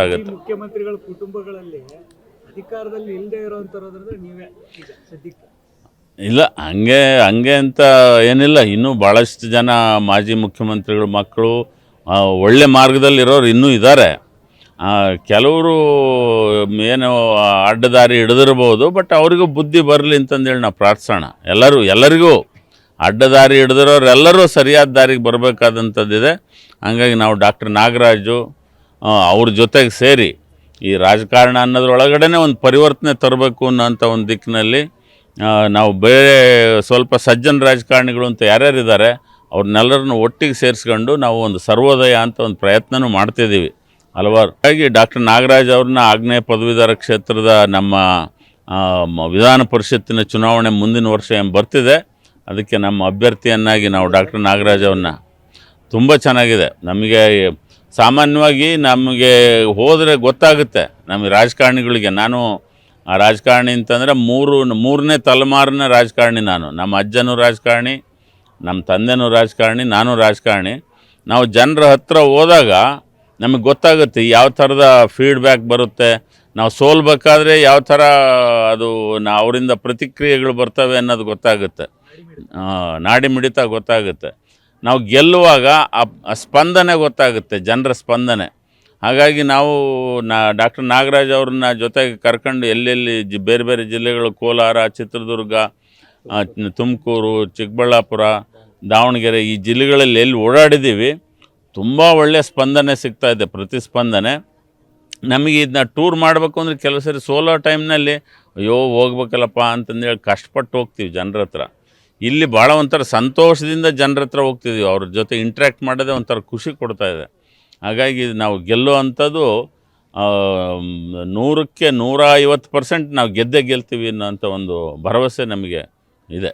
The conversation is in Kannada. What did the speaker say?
ಆಗುತ್ತೆ ಮುಖ್ಯಮಂತ್ರಿಗಳ ಕುಟುಂಬಗಳಲ್ಲಿ ಅಧಿಕಾರದಲ್ಲಿ ಇಲ್ಲದೆ ಇರೋಂಥವ್ರಂದ್ರೆ ನೀವೇ ಸದ್ಯಕ್ಕೆ. ಇಲ್ಲ ಹಂಗೆ ಹಂಗೆ ಅಂತ ಏನಿಲ್ಲ. ಇನ್ನೂ ಭಾಳಷ್ಟು ಜನ ಮಾಜಿ ಮುಖ್ಯಮಂತ್ರಿಗಳ ಮಕ್ಕಳು ಒಳ್ಳೆ ಮಾರ್ಗದಲ್ಲಿರೋರು ಇನ್ನೂ ಇದ್ದಾರೆ. ಕೆಲವರು ಏನು ಅಡ್ಡದಾರಿ ಹಿಡಿದಿರ್ಬೋದು ಬಟ್ ಅವರಿಗೂ ಬುದ್ಧಿ ಬರಲಿ ಅಂತಂದೇಳಿ ನಾವು ಪ್ರಾರ್ಥಿಸೋಣ. ಎಲ್ಲರೂ ಎಲ್ಲರಿಗೂ ಅಡ್ಡದಾರಿ ಹಿಡಿದಿರೋರು ಎಲ್ಲರೂ ಸರಿಯಾದ ದಾರಿಗೆ ಬರಬೇಕಾದಂಥದ್ದಿದೆ. ಹಂಗಾಗಿ ನಾವು ಡಾಕ್ಟರ್ ನಾಗರಾಜು ಅವ್ರ ಜೊತೆಗೆ ಸೇರಿ ಈ ರಾಜಕಾರಣ ಅನ್ನೋದ್ರೊಳಗಡೆ ಒಂದು ಪರಿವರ್ತನೆ ತರಬೇಕು ಅನ್ನೋಂಥ ಒಂದು ದಿಕ್ಕಿನಲ್ಲಿ ನಾವು ಬೇರೆ ಸ್ವಲ್ಪ ಸಜ್ಜನ ರಾಜಕಾರಣಿಗಳು ಅಂತ ಯಾರ್ಯಾರಿದ್ದಾರೆ ಅವ್ರನ್ನೆಲ್ಲರನ್ನು ಒಟ್ಟಿಗೆ ಸೇರಿಸ್ಕೊಂಡು ನಾವು ಒಂದು ಸರ್ವೋದಯ ಅಂತ ಒಂದು ಪ್ರಯತ್ನನೂ ಮಾಡ್ತಿದ್ದೀವಿ. ಹಲವಾರು ಹಾಗಾಗಿ ಡಾಕ್ಟರ್ ನಾಗರಾಜ್ ಅವ್ರನ್ನ ಆಗ್ನೇಯ ಪದವೀಧರ ಕ್ಷೇತ್ರದ ನಮ್ಮ ವಿಧಾನ ಪರಿಷತ್ತಿನ ಚುನಾವಣೆ ಮುಂದಿನ ವರ್ಷ ಏನು ಬರ್ತಿದೆ, ಅದಕ್ಕೆ ನಮ್ಮ ಅಭ್ಯರ್ಥಿಯನ್ನಾಗಿ ನಾವು ಡಾಕ್ಟರ್ ನಾಗರಾಜ್ ಅವ್ರನ್ನ ತುಂಬ ಚೆನ್ನಾಗಿದೆ. ನಮಗೆ ಸಾಮಾನ್ಯವಾಗಿ ನಮಗೆ ಹೋದರೆ ಗೊತ್ತಾಗುತ್ತೆ ನಮಗೆ ರಾಜಕಾರಣಿಗಳಿಗೆ. ನಾನು ಆ ರಾಜಕಾರಣಿ ಅಂತಂದರೆ ಮೂರು, ಮೂರನೇ ತಲೆಮಾರಿನ ರಾಜಕಾರಣಿ ನಾನು. ನಮ್ಮ ಅಜ್ಜನೂ ರಾಜಕಾರಣಿ, ನಮ್ಮ ತಂದೆನೂ ರಾಜಕಾರಣಿ, ನಾನು ರಾಜಕಾರಣಿ. ನಾವು ಜನರ ಹತ್ರ ಹೋದಾಗ ನಮಗೆ ಗೊತ್ತಾಗುತ್ತೆ ಯಾವ ಥರದ ಫೀಡ್ಬ್ಯಾಕ್ ಬರುತ್ತೆ. ನಾವು ಸೋಲ್ಬೇಕಾದ್ರೆ ಯಾವ ಥರ ಅದು ಅವರಿಂದ ಪ್ರತಿಕ್ರಿಯೆಗಳು ಬರ್ತವೆ ಅನ್ನೋದು ಗೊತ್ತಾಗುತ್ತೆ. ನಾಡಿ ಮಿಡಿತ ಗೊತ್ತಾಗುತ್ತೆ. ನಾವು ಗೆಲ್ಲುವಾಗ ಆ ಸ್ಪಂದನೆ ಗೊತ್ತಾಗುತ್ತೆ, ಜನರ ಸ್ಪಂದನೆ. ಹಾಗಾಗಿ ನಾವು ನಾ, ಡಾಕ್ಟರ್ ನಾಗರಾಜ್ ಅವ್ರನ್ನ ಜೊತೆಗೆ ಕರ್ಕೊಂಡು ಎಲ್ಲೆಲ್ಲಿ ಜಿ, ಬೇರೆ ಬೇರೆ ಜಿಲ್ಲೆಗಳು, ಕೋಲಾರ, ಚಿತ್ರದುರ್ಗ ತುಮಕೂರು, ಚಿಕ್ಕಬಳ್ಳಾಪುರ, ದಾವಣಗೆರೆ ಈ ಜಿಲ್ಲೆಗಳಲ್ಲಿ ಎಲ್ಲಿ ಓಡಾಡಿದ್ದೀವಿ, ತುಂಬ ಒಳ್ಳೆಯ ಸ್ಪಂದನೆ ಸಿಗ್ತಾ ಇದೆ, ಪ್ರತಿಸ್ಪಂದನೆ. ನಮಗೆ ಇದನ್ನ ಟೂರ್ ಮಾಡಬೇಕು ಅಂದರೆ ಕೆಲವು ಸರಿ ಸೋಲೋ ಟೈಮ್ನಲ್ಲಿ, ಅಯ್ಯೋ ಹೋಗ್ಬೇಕಲ್ಲಪ್ಪ ಅಂತಂದೇಳಿ ಕಷ್ಟಪಟ್ಟು ಹೋಗ್ತೀವಿ ಜನರ ಹತ್ರ. ಇಲ್ಲಿ ಭಾಳ ಒಂಥರ ಸಂತೋಷದಿಂದ ಜನರ ಹತ್ರ ಹೋಗ್ತಿದ್ದೀವಿ ಅವ್ರ ಜೊತೆ ಇಂಟ್ರ್ಯಾಕ್ಟ್ ಮಾಡೋದೇ ಒಂಥರ ಖುಷಿ ಕೊಡ್ತಾ ಇದೆ. ಹಾಗಾಗಿ ನಾವು ಗೆಲ್ಲೋ ಅಂಥದ್ದು ಆ, ನೂರಕ್ಕೆ ನೂರ ಐವತ್ತು ಪರ್ಸೆಂಟ್ ನಾವು ಗೆದ್ದೇ ಗೆಲ್ತೀವಿ ಅನ್ನೋಂಥ ಒಂದು ಭರವಸೆ ನಮಗೆ ಇದೆ.